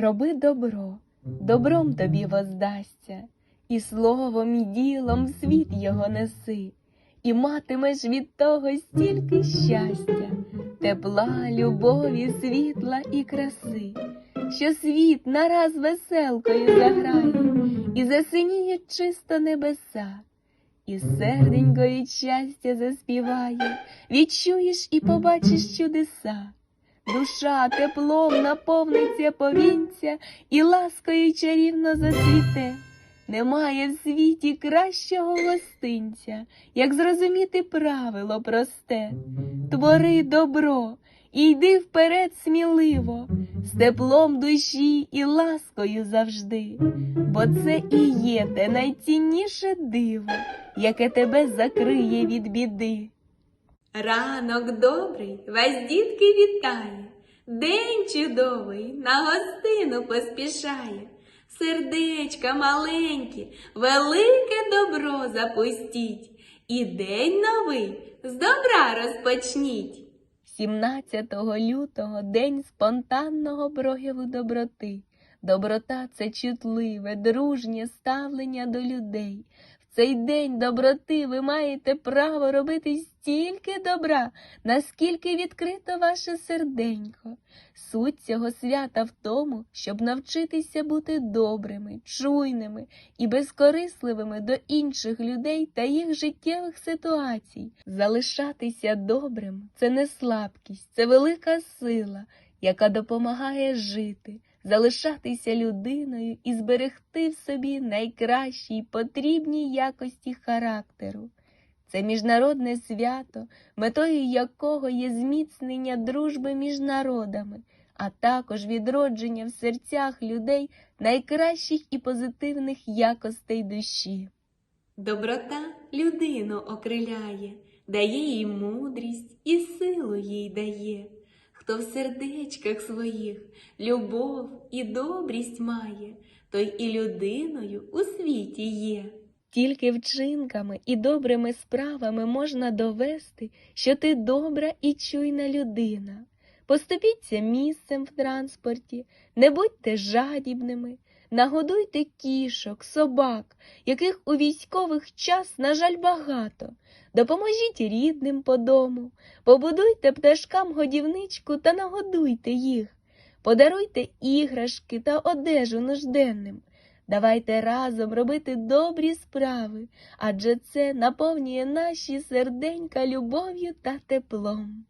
Роби добро, добром тобі воздасться, і словом, і ділом світ його неси, і матимеш від того стільки щастя, тепла, любові, світла і краси, що світ нараз веселкою заграє, і засиніють чисто небеса, і серденько від щастя заспіває, відчуєш і побачиш чудеса. Душа теплом наповниться повінця і ласкою чарівно зацвіте. Немає в світі кращого гостинця, як зрозуміти правило просте. Твори добро і йди вперед сміливо, з теплом душі і ласкою завжди, бо це і є те найцінніше диво, яке тебе закриє від біди. Ранок добрий, вас дітки вітає, день чудовий на гостину поспішає. Сердечка маленькі, велике добро запустіть, і день новий з добра розпочніть. 17 лютого день спонтанного прояву доброти. Доброта це чутливе, дружнє ставлення до людей. Цей день доброти ви маєте право робити стільки добра, наскільки відкрито ваше серденько. Суть цього свята в тому, щоб навчитися бути добрими, чуйними і безкорисливими до інших людей та їх життєвих ситуацій. Залишатися добрим це не слабкість, це велика сила, яка допомагає жити залишатися людиною і зберегти в собі найкращі й потрібні якості характеру. Це міжнародне свято, метою якого є зміцнення дружби між народами, а також відродження в серцях людей найкращих і позитивних якостей душі. Доброта людину окриляє, дає їй мудрість і силу їй дає. Хто в сердечках своїх любов і добрість має, той і людиною у світі є. Тільки вчинками і добрими справами можна довести, що ти добра і чуйна людина. Поступіться місцем в транспорті, не будьте жадібними, нагодуйте кішок, собак, яких у військових час, на жаль, багато. Допоможіть рідним по дому, побудуйте пташкам годівничку та нагодуйте їх, подаруйте іграшки та одежу нужденним. Давайте разом робити добрі справи, адже це наповнює наші серденька любов'ю та теплом.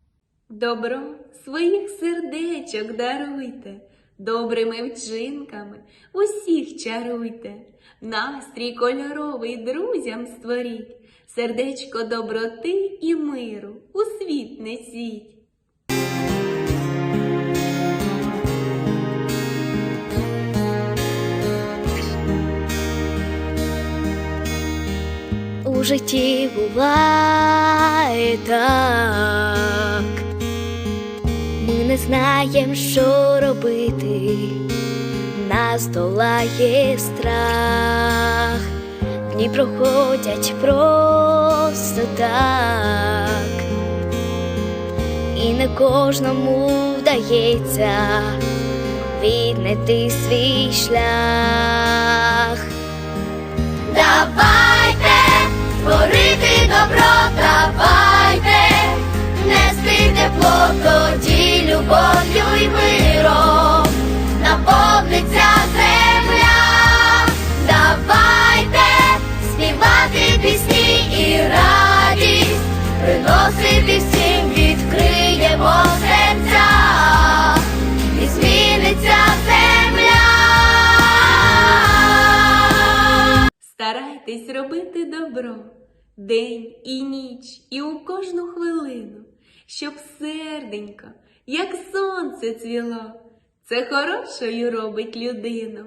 Добро своїх сердечок даруйте, добрими вчинками усіх чаруйте, настрій кольоровий друзям створіть, сердечко доброти і миру у світ несіть. У житті буває так, не знаємо, що робити, нас долає страх, дні проходять просто так, і не кожному вдається віднайти свій шлях. Пісні і радість, приносити всім, відкриємо серця, і зміниться земля. Старайтесь робити добро день і ніч, і у кожну хвилину, щоб серденько, як сонце цвіло, це хорошою робить людину.